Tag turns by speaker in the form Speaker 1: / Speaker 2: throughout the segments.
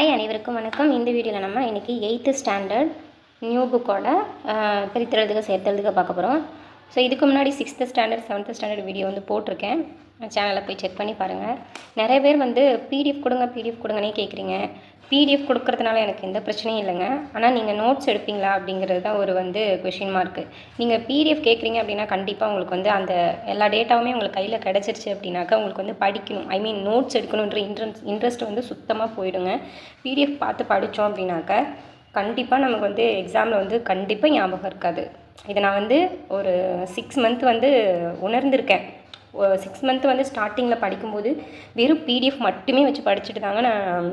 Speaker 1: Hi அனைவருக்கும் வணக்கம். இந்த வீடியோவில் நம்ம இன்றைக்கி எயித்து ஸ்டாண்டர்ட் நியூ புக்கோட பிரித்தெழுதுக சேர்த்தெழுதுக பார்க்க போகிறோம் ஸோ இதுக்கு முன்னாடி sixth standard seventh standard video வந்து போட்டிருக்கேன். சேனலில் போய் செக் பண்ணி பாருங்கள் நிறைய பேர் வந்து பிடிஎஃப் கொடுங்க பிடிஎஃப் கொடுங்கன்னே கேட்குறீங்க பிடிஎஃப் கொடுக்கறதுனால எனக்கு எந்த பிரச்சனையும் இல்லைங்க. ஆனால் நீங்கள் நோட்ஸ் எடுப்பீங்களா அப்படிங்கிறது தான் ஒரு வந்து கொஷின் மார்க்கு நீங்கள் பிடிஎஃப் கேட்குறீங்க அப்படின்னா கண்டிப்பாக உங்களுக்கு வந்து அந்த எல்லா டேட்டாவுமே உங்களுக்கு கையில் கிடச்சிருச்சு அப்படின்னாக்கா உங்களுக்கு வந்து படிக்கணும். ஐ மீன் நோட்ஸ் எடுக்கணுன்ற இன்ட்ரெஸ்ட் இன்ட்ரெஸ்ட் வந்து சுத்தமாக போயிடுங்க. பிடிஎஃப் பார்த்து படித்தோம் அப்படின்னாக்க கண்டிப்பாக நமக்கு வந்து எக்ஸாமில் வந்து கண்டிப்பாக ஞாபகம் இருக்காது. இதை நான் வந்து ஒரு சிக்ஸ் மந்த் வந்து உணர்ந்திருக்கேன். சிக்ஸ் மந்த் வந்து ஸ்டார்டிங்கில் படிக்கும்போது வெறும் பிடிஎஃப் மட்டுமே வச்சு படிச்சுட்டு தாங்க நான்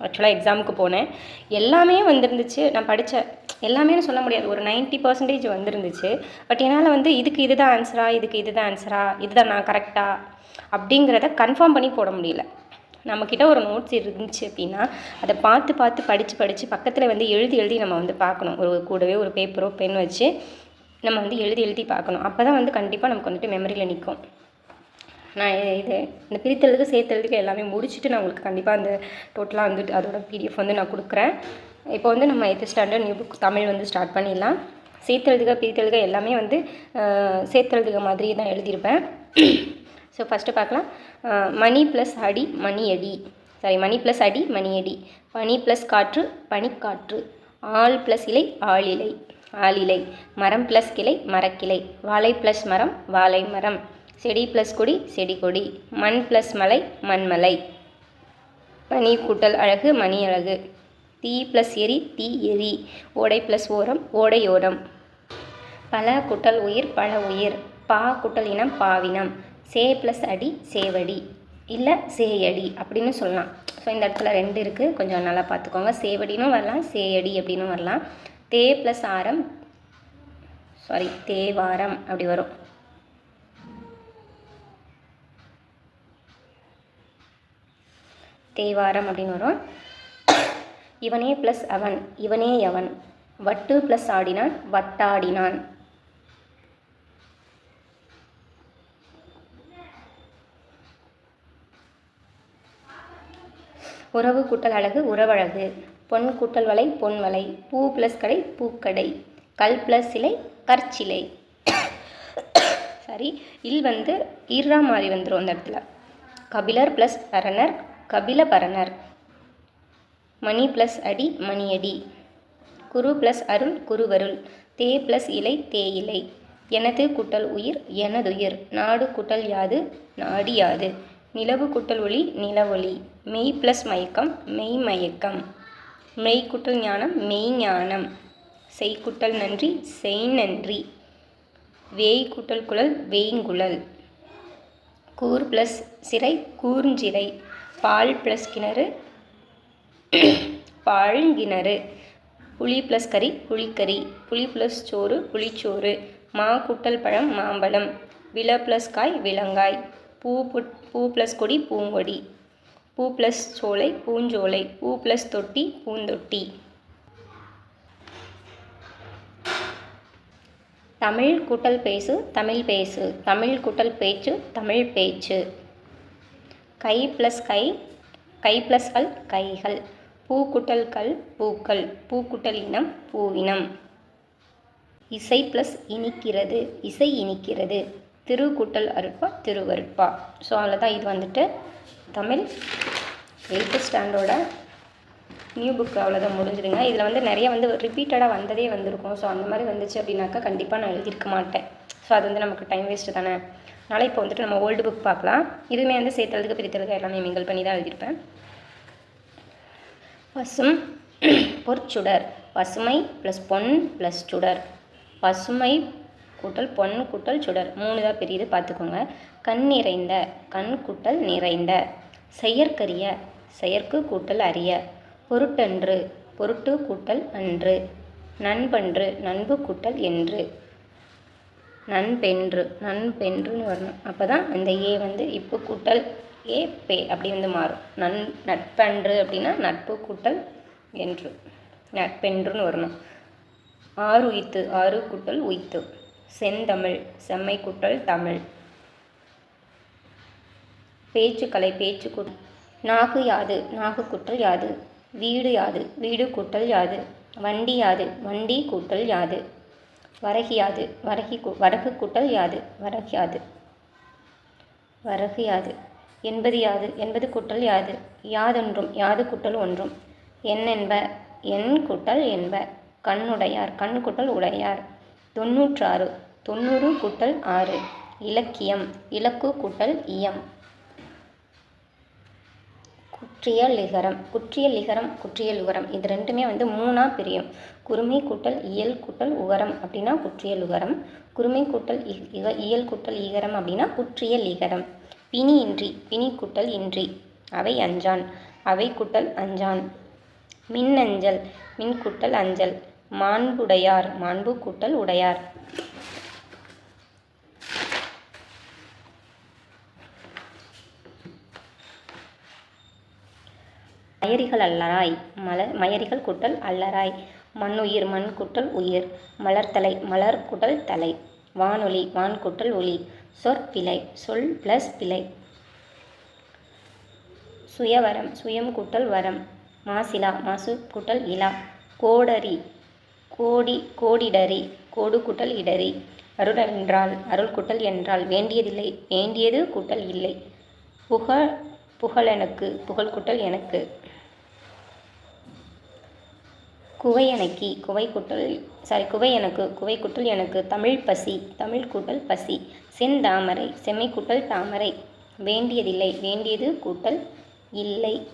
Speaker 1: ஆக்சுவலாக எக்ஸாமுக்கு போனேன். எல்லாமே வந்துருந்துச்சு. நான் படித்த எல்லாமேனு சொல்ல முடியாது. ஒரு 90% பர்சன்டேஜ் வந்துருந்துச்சு. பட் என்னால் வந்து இதுக்கு இதுதான் ஆன்சரா இதுக்கு இதுதான் ஆன்சரா இதுதான் நான் கரெக்டாக அப்படிங்கிறத கன்ஃபார்ம் பண்ணி போட முடியல. நம்மக்கிட்ட ஒரு நோட்ஸ் இருந்துச்சு அப்படின்னா அதை பார்த்து பார்த்து படித்து படித்து பக்கத்தில் வந்து எழுதி எழுதி நம்ம வந்து பார்க்கணும். ஒரு கூடவே ஒரு பேப்பரோ பென் வச்சு நம்ம வந்து எழுதி எழுதி பார்க்கணும். அப்போ தான் வந்து கண்டிப்பாக நமக்கு வந்துட்டு மெமரியில் நிற்கும் நான் இது இந்த பிரித்தெழுதுக்கு சேர்த்தெழுதுக்கு எல்லாமே முடிச்சுட்டு நான் உங்களுக்கு கண்டிப்பாக அந்த டோட்டலாக வந்து அதோட பிடிஎஃப் வந்து நான் கொடுக்குறேன். இப்போ வந்து நம்ம eighth standard new book Tamil வந்து ஸ்டார்ட் பண்ணிடலாம். சேர்த்தெழுதுக பிரித்தெழுதுக எல்லாமே வந்து சேர்த்தெழுதுக மாதிரி தான் எழுதியிருப்பேன். ஸோ ஃபஸ்ட்டு பார்க்கலாம். மணி ப்ளஸ் அடி மணி அடி. சாரி மணி ப்ளஸ் அடி மணி அடி. பனி ப்ளஸ் காற்று பனிக்காற்று. ஆள் ப்ளஸ் இலை ஆளிலை ஆளிலை மரம் ப்ளஸ் கிளை மரக்கிளை. வாழை ப்ளஸ் மரம் வாழை மரம். செடி ப்ளஸ் கொடி செடி கொடி. மண் ப்ளஸ் மலை மண்மலை பனி கூட்டல் அழகு மணி அழகு. தீ ப்ளஸ் எரி தீ எரி ஓடை ப்ளஸ் ஓரம் ஓடையோரம். பல குட்டல் உயிர் பல உயிர். பா குட்டல் இனம் பாவினம் சே ப்ளஸ் அடி சேவடி. இல்லை சேயடி அப்படின்னு சொல்லலாம். ஸோ இந்த இடத்துல ரெண்டு இருக்குது கொஞ்சம் நல்லா பார்த்துக்கோங்க. சேவடினும் வரலாம் சேயடி அப்படின்னும் வரலாம். தே ப்ளஸ் ஆரம் சாரி தேவாரம் அப்படி வரும். தேவாரம் அப்படின்னு வரும். இவனே ப்ளஸ் அவன் இவனே அவன் வட்டு ப்ளஸ் ஆடினான் வட்டாடினான். உறவு கூட்டல் அழகு உறவழகு. பொன் கூட்டல் வலை பொன் வலை. பூ ப்ளஸ் கடை பூக்கடை கல் ப்ளஸ் சிலை கற்சிலை. சாரி இல் வந்து ஈர்ரா மாறி வந்துடும் அந்த இடத்துல. கபிலர் ப்ளஸ் அரணர் கபில பரணர் மணி ப்ளஸ் அடி மணியடி குரு ப்ளஸ் அருள் குருவருள் தே ப்ளஸ் இலை தேயிலை எனது குட்டல் உயிர் எனதுயிர். நாடு குட்டல் யாது நாடி யாது. நிலவு குட்டல் ஒளி நிலவொளி மெய் ப்ளஸ் மயக்கம் மெய் மயக்கம். மெய் குட்டல் ஞானம் மெய் ஞானம். செய்குட்டல் நன்றி செய் நன்றி. வேய் குட்டல் குழல் வேய்ங்குழல். கூர் ப்ளஸ் சிறை கூர்ஞ்சிறை. பால் ப்ளஸ் கிணறு பாழ்கிணறு புளி ப்ளஸ் கறி புளிக்கறி புளி ப்ளஸ் சோறு புளிச்சோறு மா குட்டல் பழம் மாம்பழம் வில ப்ளஸ் காய் விலங்காய் பூ புட் பூ ப்ளஸ் கொடி பூங்கொடி பூ ப்ளஸ் சோலை பூஞ்சோலை பூ ப்ளஸ் தொட்டி பூந்தொட்டி. தமிழ் கூட்டல் பேசு தமிழ் பேசு தமிழ் கூட்டல் பேச்சு தமிழ் பேச்சு. கை ப்ளஸ் கை கை ப்ளஸ் கல் கைகள். பூ கல் பூக்கள். பூ இனம் பூவினம். இசை ப்ளஸ் இனிக்கிறது. இசை இனிக்கிறது. திருக்குட்டல் அருட்பா திருவருட்பா. ஸோ அவ்வளோதான் இது வந்துட்டு தமிழ் எயித்து ஸ்டாண்டோட நியூ புக் அவ்வளோதான் முடிஞ்சுதுங்க இதில் வந்து நிறைய வந்து ரிப்பீட்டடாக வந்ததே வந்திருக்கும். ஸோ அந்த மாதிரி வந்துச்சு அப்படின்னாக்கா கண்டிப்பாக நான் எழுதியிருக்க மாட்டேன். ஸோ அது வந்து நமக்கு டைம் வேஸ்ட்டு தானே. அதனால் இப்போ வந்துட்டு நம்ம ஓல்டு புக் பார்க்கலாம். இதுவுமே வந்து சேர்த்தலுக்கு பிரித்தலுக்கு எல்லாமே மிங்கல் பண்ணி தான் எழுதியிருப்பேன். பசும் பொற்சுடர். பசுமை ப்ளஸ் பொன் ப்ளஸ் சுடர். பசுமை கூட்டல் பொன் கூட்டல் சுடர். மூணு தான் பெரியது பார்த்துக்கோங்க. கண் நிறைந்த கண் கூட்டல் நிறைந்த. செயற்கரிய செயற்கு கூட்டல் அறிய பொருட்டன்று பொருட்டு கூட்டல் அன்று. நண்பன்று நண்பு கூட்டல் என்று. நண்பென்று நண்பென்றுன்னு வரணும். அப்போ தான் அந்த ஏ வந்து இப்பு கூட்டல் ஏ பே அப்படி வந்து மாறும். நன் நட்பன்று அப்படின்னா நட்பு கூட்டல் என்று. நட்பென்றுன்னு வரணும். ஆறு உயித்து ஆறு கூட்டல் உயித்து. செந்தமிழ் செம்மை கூட்டல் தமிழ். பேச்சுக்கலை பேச்சு கூட்டல் நாகு யாது நாகு குற்றல் யாது. வீடு யாது வீடு கூட்டல் யாது. வண்டி யாது வண்டி கூட்டல் யாது. வரகியாது வரகி வரகு கூட்டல் யாது. வரகியாது வரகியாது வரகு யாது. என்பது யாது. என்பது கூட்டல் யாது. யாதொன்றும் யாது கூட்டல் ஒன்றும். என் என்ப என் கூட்டல் என்ப. கண்ணுடையார் கண் கூட்டல் உடையார். தொண்ணூற்றாறு தொண்ணூறு கூட்டல் ஆறு. இலக்கியம் இலக்கு கூட்டல் இயம். குற்றியல் லிகரம் குற்றியல் லிகரம் குற்றியல் உகரம். இது ரெண்டுமே வந்து மூணாக பிரியும். குருமை கூட்டல் இயல் கூட்டல் உகரம் அப்படின்னா குற்றியல் உகரம். குருமை கூட்டல் இக- இயல் கூட்டல் ஈகரம் அப்படின்னா குற்றியல் ஈகரம் பிணி இன்றி பிணி கூட்டல் இன்றி. அவை அஞ்சான். அவை கூட்டல் அஞ்சான். மின்னஞ்சல் மின் கூட்டல் அஞ்சல். மாண்புடையார் மாண்பு கூட்டல் உடையார். மயரிகள் அல்லராய். மலர் மயரிகள் குட்டல் அல்லராய். மண்ணுயிர் மண் குட்டல் உயிர். மலர்தலை மலர் குட்டல் தலை. வானொலி வான் குட்டல் ஒலி. சொற்பிழை சொல் ப்ளஸ் பிழை. சுயவரம் சுயம் குட்டல் வரம். மாசிலா மாசு குட்டல் இலா. கோடரி கோடி கோடிடரி. கோடு குட்டல் இடரி. அருள் என்றால் அருள் குட்டல் என்றால் வேண்டியதில்லை வேண்டியது குட்டல் இல்லை. புகழ் புகழெனக்கு புகழ் குட்டல் எனக்கு. குவை எனக்கி குவை குட்டல் சாரி குவை எனக்கு குவை குட்டல் எனக்கு தமிழ் பசி தமிழ் கூட்டல் பசி. செந்தாமரை செம்மை கூட்டல் தாமரை. வேண்டியதில்லை வேண்டியது கூட்டல் இல்லை.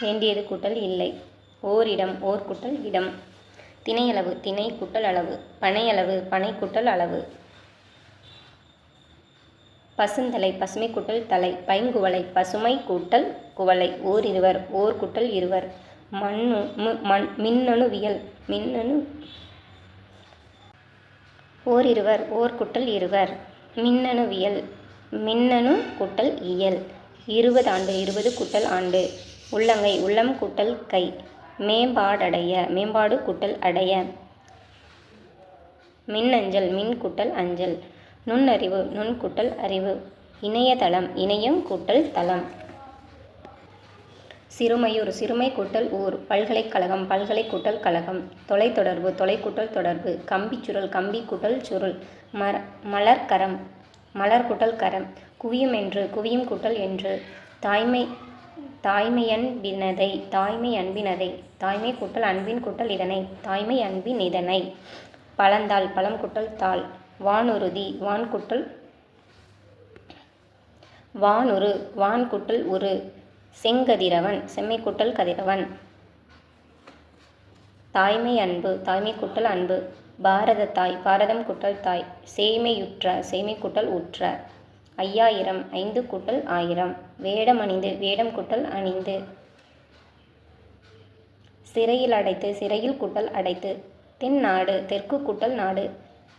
Speaker 1: வேண்டியது கூட்டல் இல்லை. ஓரிடம் ஓர் கூட்டல் இடம். திணையளவு திணை கூட்டல் அளவு. பனையளவு பனை கூட்டல் அளவு. பசுந்தலை பசுமை கூட்டல் தலை. பைங்குவலை பசுமை கூட்டல் குவளை. ஓர் இருவர் ஓர் கூட்டல் இருவர். மண்ணு மண் மின்னணுவியல். மின்னணு. ஓரிருவர் ஓர் குட்டல் இருவர். மின்னணுவியல். மின்னணு கூட்டல் இயல். இருபது ஆண்டு இருபது குட்டல் ஆண்டு. உள்ளங்கை உள்ளம் கூட்டல் கை. மேம்பாடடைய மேம்பாடு கூட்டல் அடைய. மின்னஞ்சல் மின் கூட்டல் அஞ்சல். நுண்ணறிவு நுண்குட்டல் அறிவு. இணையதளம் இணையம் கூட்டல் தளம். சிறுமையூர் சிறுமை கூட்டல் ஊர் பல்கலைக்கழகம் பல்கலை கூட்டல் கழகம் தொலைத்தொடர்பு தொலைக்கூட்டல் தொடர்பு கம்பி சுருள் கம்பி கூட்டல் சுருள் மர மலர்கரம் மலர் கூட்டல் கரம் குவியும் என்று குவியும் கூட்டல் என்று தாய்மை தாய்மையன்பினதை தாய்மை அன்பினதை தாய்மை கூட்டல் அன்பின் கூட்டல் இதனை தாய்மை அன்பின் இதனை பழந்தாள் பழம் கூட்டல் தாள் வானுறுதி வான் கூட்டல் வானுரு வான் கூட்டல் உரு செங்கதிரவன் செம்மை கூட்டல் கதிரவன். தாய்மை அன்பு தாய்மை கூட்டல் அன்பு. பாரத தாய் பாரதம் குட்டல் தாய். சேய்மையுற்ற சேய்மை கூட்டல் உற்ற ஐயாயிரம் ஐந்து கூட்டல் ஆயிரம். வேடம் அணிந்து வேடம் கூட்டல் அணிந்து. சிறையில் அடைத்து சிறையில் கூட்டல் அடைத்து. தென் நாடு தெற்கு கூட்டல் நாடு.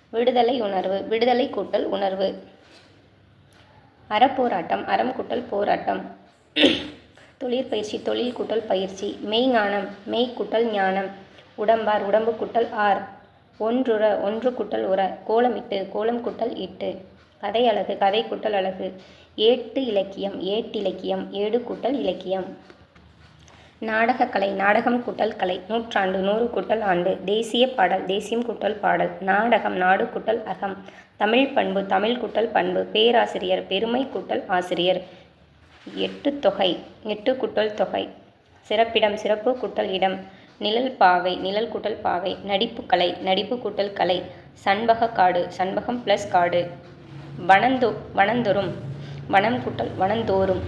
Speaker 1: விடுதலை உணர்வு விடுதலை கூட்டல் உணர்வு. அறப்போராட்டம் அறம் குட்டல் போராட்டம். தொழிற்பயிற்சி தொழில் கூட்டல் பயிற்சி மெய்ஞானம் மெய் கூட்டல் ஞானம் உடம்பார் உடம்பு கூட்டல் ஆர் ஒன்றுற ஒன்று கூட்டல் உற கோலமிட்டு கோலம் கூட்டல் இட்டு கதை அழகு கதை கூட்டல் அழகு ஏட்டு இலக்கியம் ஏட்டிலக்கியம் ஏடு கூட்டல் இலக்கியம். நாடகக்கலை நாடகம் கூட்டல் கலை நூற்றாண்டு நூறு கூட்டல் ஆண்டு தேசிய பாடல் தேசியம் கூட்டல் பாடல் நாடகம் நாடு கூட்டல் அகம் தமிழ் பண்பு தமிழ் கூட்டல் பண்பு பேராசிரியர் பெருமை கூட்டல் ஆசிரியர் எட்டு தொகை எட்டு குட்டல் தொகை. சிறப்பிடம் சிறப்பு குட்டல் இடம். நிழல் பாவை நிழல் குட்டல் பாவை. நடிப்பு கலை நடிப்பு கூட்டல் கலை. சண்பக காடு சண்பகம் ப்ளஸ் காடு. வனந்தோ வனந்தொரும் வனம் குட்டல் வனந்தோறும்.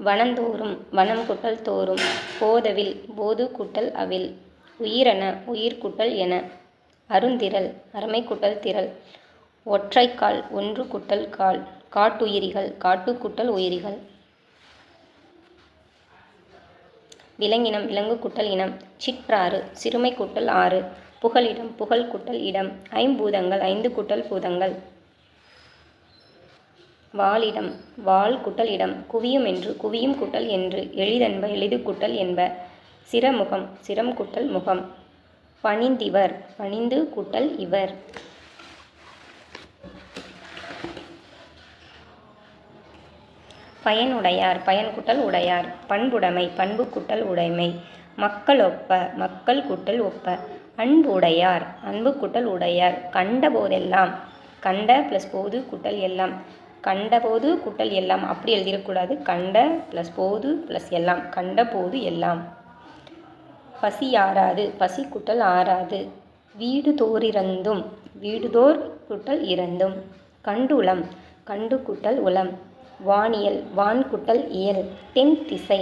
Speaker 1: வனந்தோறும் வனம் குட்டல் தோறும். போதவில் போது கூட்டல் அவில். உயிரென உயிர் குட்டல் என. அருந்திரல் அருமை குட்டல் திரள். ஒற்றைக்கால் ஒன்று குட்டல் கால் காட்டுயிரிகள் காட்டு குட்டல் உயிரிகள். விலங்கினம் விலங்கு குட்டல் இனம் சிற்றாறு சிறுமை குட்டல் ஆறு புகலிடம் புகழ் குட்டல் இடம் ஐம்பூதங்கள் ஐந்து குட்டல் பூதங்கள். வாளிடம் வாள் குட்டல் இடம் குவியும் என்று குவியும் குட்டல் என்று எளிதென்ப எளிது குட்டல் என்ப சிரமுகம் சிரம் குட்டல் முகம். பணிந்திவர் பணிந்து குட்டல் இவர். பயனுடையார் பயன் குட்டல் உடையார் பண்புடைமை பண்பு குட்டல் உடைமை. மக்கள் ஒப்ப மக்கள் கூட்டல் ஒப்ப. அன்பு உடையார் அன்பு குட்டல் உடையார். கண்ட போதெல்லாம் கண்ட ப்ளஸ் போது குட்டல் எல்லாம். கண்டபோது குட்டல் எல்லாம். அப்படி எழுதிடக்கூடாது கண்ட ப்ளஸ் போது ப்ளஸ் எல்லாம். கண்ட போது எல்லாம். பசி ஆறாது. பசி குட்டல் ஆறாது. வீடு தோறிறந்தும் வீடுதோர் குட்டல் இறந்தும் கண்டுளம் கண்டு குட்டல் உளம். வானியல் வான் குட்டல் இயல் தென் திசை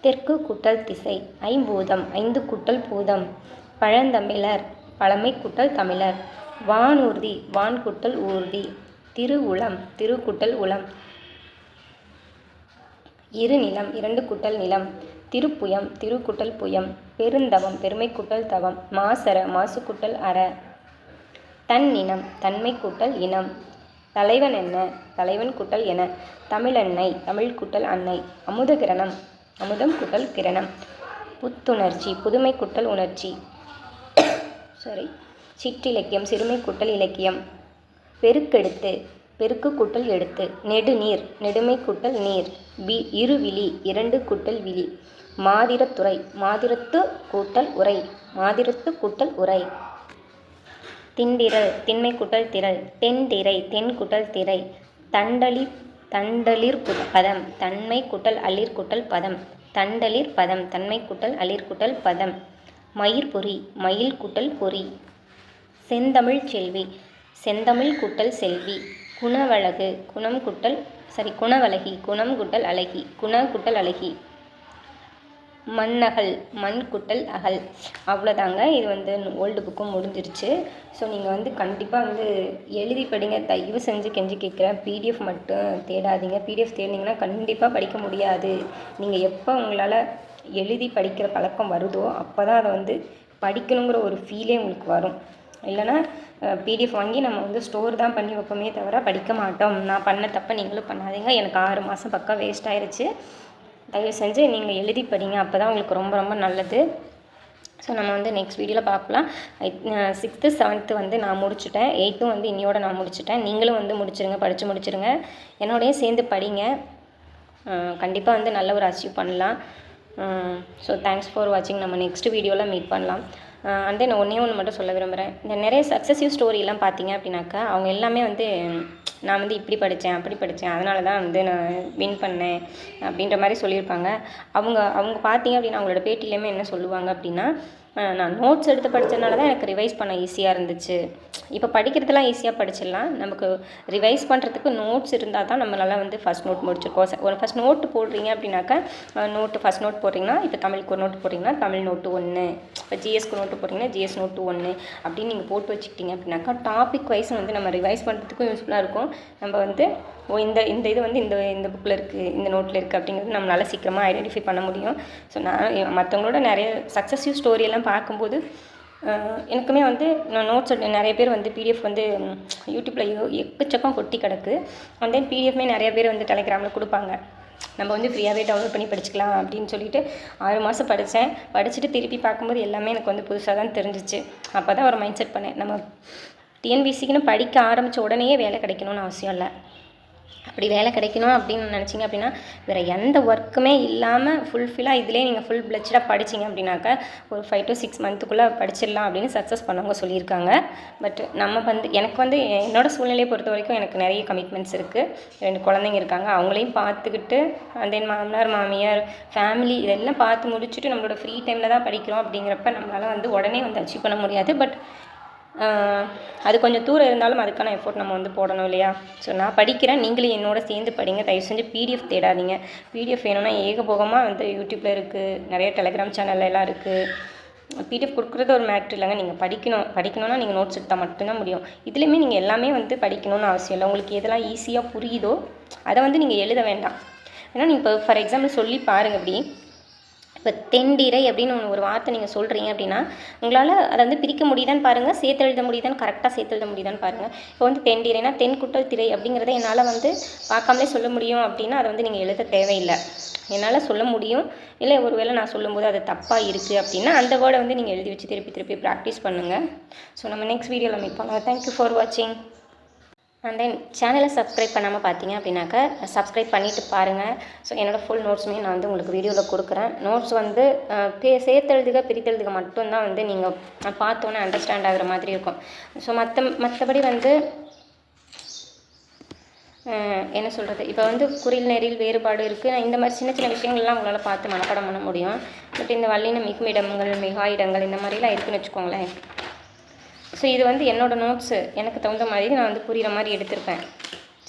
Speaker 1: தெற்கு குட்டல் திசை ஐம்பூதம் ஐந்து குட்டல் பூதம் பழந்தமிழர் பழமை குட்டல் தமிழர் வானூர்தி வான்குட்டல் ஊர்தி திரு உளம் திருக்குட்டல் உளம் இரு நிலம் இரண்டு குட்டல் நிலம் திருப்புயம் திருக்குட்டல் புயம் பெருந்தவம் பெருமைக்குட்டல் தவம் மாசர மாசுக்குட்டல் அற தன்னினம் தன்மை கூட்டல் இனம். தலைவன் என்ன? தலைவன் குட்டல் என. தமிழன்னை தமிழ் குட்டல் அன்னை. அமுத கிரணம் அமுதம் குட்டல் கிரணம். புத்துணர்ச்சி புதுமை குட்டல் உணர்ச்சி. சாரி சிற்றிலக்கியம் சிறுமை குட்டல் இலக்கியம். பெருக்கெடுத்து பெருக்கு குட்டல் எடுத்து. நெடுநீர் நெடுமை குட்டல் நீர். வி இருவிழி இரண்டு குட்டல் விழி. மாதிரத்துறை மாதிரத்து கூட்டல் உரை மாதிரத்து கூட்டல் உரை திண்டிரல் திண்மை குட்டல் திரள் தென்திரை தென் குட்டல் திரை தண்டலி தண்டலிர் பதம் தன்மை குட்டல் அளிர் குட்டல் பதம் தண்டலிர் பதம் தன்மை குட்டல் அளிர் குட்டல் பதம் மயிர்பொறி மயில் குட்டல் பொறி. செந்தமிழ் செல்வி செந்தமிழ் குட்டல் செல்வி குணவழகு குணம் குட்டல் சரி குணவழகி குணம் குட்டல் அழகி குண குட்டல் அழகி. மண்ணகல் மண் குட்டல் அகல். அவ்வளோதாங்க. இது வந்து ஓல்டு புக்கும் முடிஞ்சிருச்சு. ஸோ நீங்கள் வந்து கண்டிப்பாக வந்து எழுதி படிங்க. தயவு செஞ்சு கெஞ்சி கேட்குறேன். பிடிஎஃப் மட்டும் தேடாதீங்க. பிடிஎஃப் தேடினீங்கன்னா கண்டிப்பாக படிக்க முடியாது. நீங்கள் எப்போ உங்களால் எழுதி படிக்கிற பழக்கம் வருதோ அப்போ தான் அதை வந்து படிக்கணுங்கிற ஒரு ஃபீலே உங்களுக்கு வரும். இல்லைன்னா பிடிஎஃப் வாங்கி நம்ம வந்து ஸ்டோர் தான் பண்ணி வைப்போமே தவிர படிக்க மாட்டோம். நான் பண்ண தப்பை நீங்களும் பண்ணாதீங்க. எனக்கு ஆறு மாதம் பக்கம் வேஸ்ட் ஆயிடுச்சு தயவு செஞ்சு நீங்கள் எழுதி படிங்க. அப்போ தான் உங்களுக்கு ரொம்ப ரொம்ப நல்லது. ஸோ நம்ம வந்து நெக்ஸ்ட் வீடியோவில் பார்க்கலாம் சிக்ஸ்த்து செவன்த்து வந்து நான் முடிச்சுட்டேன். எயித்தும் வந்து இன்னையோட நான் முடிச்சுட்டேன். நீங்களும் வந்து முடிச்சிருங்க படித்து முடிச்சிருங்க. என்னோடய சேர்ந்து படிங்க. கண்டிப்பாக வந்து நல்ல ஒரு அச்சீவ் பண்ணலாம். ஸோ தேங்க்ஸ் ஃபார் வாட்சிங் நம்ம நெக்ஸ்ட் வீடியோவில் மீட் பண்ணலாம். அண்ட் தென் ஒன்றே ஒன்று மட்டும் சொல்ல விரும்புகிறேன் இந்த நிறைய சக்ஸஸிவ் ஸ்டோரிலாம் பார்த்தீங்க அப்படின்னாக்கா அவங்க எல்லாமே வந்து நான் வந்து இப்படி படித்தேன் அப்படி படித்தேன் அதனால தான் வந்து நான் வின் பண்ணேன் அப்படின்ற மாதிரி சொல்லியிருப்பாங்க. அவங்க அவங்க பார்த்தீங்க அப்படின்னா அவங்களோட பேட்டியிலையுமே என்ன சொல்லுவாங்க அப்படின்னா நான் நோட்ஸ் எடுத்து படித்ததுனால தான் எனக்கு ரிவைஸ் பண்ண ஈஸியாக இருந்துச்சு. இப்போ படிக்கிறதுலாம் ஈஸியாக படிச்சிடலாம். நமக்கு ரிவைஸ் பண்ணுறதுக்கு நோட்ஸ் இருந்தால் தான் நம்மளால் வந்து ஃபஸ்ட் நோட் முடிச்சிருக்கோம். ஒரு ஃபஸ்ட் நோட்டு போடுறீங்க அப்படின்னாக்கா நோட்டு ஃபஸ்ட் நோட் போடுறீங்கன்னா இப்போ தமிழுக்கு ஒரு நோட்டு போடுறீங்கன்னா தமிழ் நோட்டு ஒன்று இப்போ ஜிஎஸ்க்கு நோட்டு போடுறீங்கன்னா ஜிஎஸ் நோட்டு ஒன்று அப்படின்னு நீங்கள் போட்டு வச்சுக்கிட்டீங்க அப்படின்னாக்கா டாபிக் வைஸ் வந்து நம்ம ரிவைஸ் பண்ணுறதுக்கும் யூஸ்ஃபுல்லாக இருக்கும். நம்ம வந்து ஓ இந்த இந்த இது வந்து இந்த இந்த புக்கில் இருக்குது இந்த நோட்டில் இருக்குது அப்படிங்கிறது நம்மளால் சீக்கிரமாக ஐடென்டிஃபை பண்ண முடியும். ஸோ நான் மற்றவங்களோட நிறைய சக்ஸஸ்ஃபுல் ஸ்டோரியெல்லாம் பார்க்கும்போது எனக்குமே வந்து நான் நோட்ஸ் நிறைய பேர் வந்து பிடிஎஃப் வந்து யூடியூப்பில் எக்கச்சக்கம் கொட்டி கிடக்கு. அண்ட் தென் பிடிஎஃப்மே நிறைய பேர் வந்து டெலிகிராமில் கொடுப்பாங்க. நம்ம வந்து ஃப்ரீயாகவே டவுன்லோட் பண்ணி படிச்சுக்கலாம் அப்படின்னு சொல்லிட்டு ஆறு மாதம் படித்தேன் படிச்சுட்டு திருப்பி பார்க்கும்போது எல்லாமே எனக்கு வந்து புதுசாக தான் தெரிஞ்சிச்சு. அப்போ தான் ஒரு மைண்ட் செட் பண்ணேன். நம்ம டிஎன்பிசிக்குன்னு படிக்க ஆரம்பித்த உடனே வேலை கிடைக்கணும்னு அவசியம் இல்லை. அப்படி வேலை கிடைக்கணும் அப்படின்னு நினச்சிங்க அப்படின்னா வேறு எந்த ஒர்க்குமே இல்லாமல் ஃபுல்ஃபில்லாக இதிலே நீங்கள் ஃபுல் பிளச்சடாக படிச்சிங்க அப்படின்னாக்கா ஒரு ஃபைவ் டு சிக்ஸ் மந்த்துக்குள்ளே படிச்சிடலாம் அப்படின்னு சக்ஸஸ் பண்ணவங்க சொல்லியிருக்காங்க. பட் நம்ம வந்து எனக்கு வந்து என்னோடய சூழ்நிலையை பொறுத்த வரைக்கும் எனக்கு நிறைய கமிட்மெண்ட்ஸ் இருக்குது ரெண்டு குழந்தைங்க இருக்காங்க அவங்களையும் பார்த்துக்கிட்டு அண்ட் தென் மாமனார் மாமியார் ஃபேமிலி இதெல்லாம் பார்த்து முடிச்சுட்டு நம்மளோட ஃப்ரீ டைமில் தான் படிக்கிறோம் அப்படிங்கிறப்ப நம்மளால் வந்து உடனே வந்து அச்சீவ் பண்ண முடியாது. பட் அது கொஞ்சம் தூரம் இருந்தாலும் அதுக்கான எஃபோர்ட் நம்ம வந்து போடணும் இல்லையா? ஸோ நான் படிக்கிறேன். நீங்களும் என்னோட சேர்ந்து படிங்க. தயவு செஞ்சு பிடிஎஃப் தேடாதீங்க. பிடிஎஃப் வேணும்னா ஏகபோகமாக வந்து யூடியூப்பில் இருக்குது நிறைய டெலிகிராம் சேனல் எல்லாம் இருக்குது பிடிஎஃப் கொடுக்குறது ஒரு மேட்ரு இல்லைங்க. நீங்கள் படிக்கணும். படிக்கணும்னா நீங்கள் நோட்ஸ் எடுத்தால் மட்டும்தான் முடியும். இதுலேயுமே நீங்கள் எல்லாமே வந்து படிக்கணும்னு அவசியம் இல்லை. உங்களுக்கு எதெல்லாம் ஈஸியாக புரியுதோ அதை வந்து நீங்கள் எழுத வேண்டாம். ஏன்னா நீங்கள் இப்போ ஃபார் எக்ஸாம்பிள் சொல்லி பாருங்கள் அப்படி. இப்போ தெண்டிரை அப்படின்னு ஒன்று ஒரு வார்த்தை நீங்கள் சொல்கிறீங்க அப்படின்னா உங்களால் அதை வந்து பிரிக்க முடியுதான்னு பாருங்கள் சேர்த்து எழுத முடியுதான்னு கரெக்டாக சேர்த்து எழுத முடியுதான்னு பாருங்கள் இப்போ வந்து தெண்டிரைனா தென்குட்டல் திரை அப்படிங்கிறத என்னால் வந்து பார்க்காமலே சொல்ல முடியும் அப்படின்னா அதை வந்து நீங்கள் எழுத தேவையில்லை. என்னால் சொல்ல முடியும். இல்லை ஒரு வேளை நான் சொல்லும்போது அது தப்பாக இருக்குது அப்படின்னா அந்த வேர்டை வந்து நீங்கள் எழுதி வச்சு திருப்பி திருப்பி ப்ராக்டிஸ் பண்ணுங்கள் ஸோ நம்ம நெக்ஸ்ட் வீடியோவில் மீட் பண்ணலாம். தேங்க்யூ ஃபார் வாட்சிங் அண்ட் தென் சேனலை சப்ஸ்கிரைப் பண்ணாமல் பார்த்தீங்க அப்படின்னாக்கா சப்ஸ்கிரைப் பண்ணிவிட்டு பாருங்கள் ஸோ என்னோடய ஃபுல் நோட்ஸுமே நான் வந்து உங்களுக்கு வீடியோவில் கொடுக்குறேன். நோட்ஸ் வந்து பே சேர்த்தெழுதுக பிரித்தெழுதுக மட்டும்தான் வந்து நீங்கள் பார்த்தோன்னே அண்டர்ஸ்டாண்ட் ஆகிற மாதிரி இருக்கும். ஸோ மற்ற மற்றபடி வந்து என்ன சொல்கிறது இப்போ வந்து குறில் நெறில் வேறுபாடு இருக்குது இந்த மாதிரி சின்ன சின்ன விஷயங்கள்லாம் உங்களால் பார்த்து மனப்பாடம் பண்ண முடியும். பட் இந்த வள்ளின மிகுமிடங்கள் மிகா இடங்கள் இந்த மாதிரிலாம் இருக்குன்னு வச்சுக்கோங்களேன். ஸோ இது வந்து என்னோடய நோட்ஸு எனக்கு தகுந்த மாதிரி நான் வந்து புரிகிற மாதிரி எடுத்திருப்பேன்.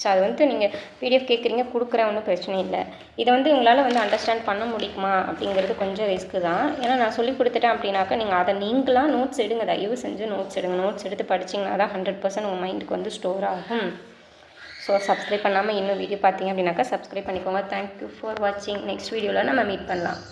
Speaker 1: ஸோ அது வந்து நீங்கள் பிடிஎஃப் கேட்குறீங்க கொடுக்குறேன் ஒன்றும் பிரச்சனை இல்லை. இதை வந்து உங்களால் வந்து அண்டர்ஸ்டாண்ட் பண்ண முடியுமா? அப்படிங்கிறது கொஞ்சம் ரிஸ்க்கு தான். ஏன்னா நான் சொல்லி கொடுத்துட்டேன் அப்படின்னாக்கா நீங்கள் அதை நீங்களாக நோட்ஸ் எடுங்க. தயவு செஞ்சு நோட்ஸ் எடுங்க. நோட்ஸ் எடுத்து படிச்சிங்கன்னா தான் ஹண்ட்ரட் பர்சன்ட் உங்கள் மைண்டுக்கு வந்து ஸ்டோர் ஆகும். ஸோ சப்ஸ்கிரைப் பண்ணாமல் இன்னும் வீடியோ பார்த்தீங்க அப்படின்னாக்கா சப்ஸ்கிரைப் பண்ணிக்கோங்க. தேங்க்யூ ஃபார் வாட்சிங் நெக்ஸ்ட் வீடியோவில் நம்ம மீட் பண்ணலாம்.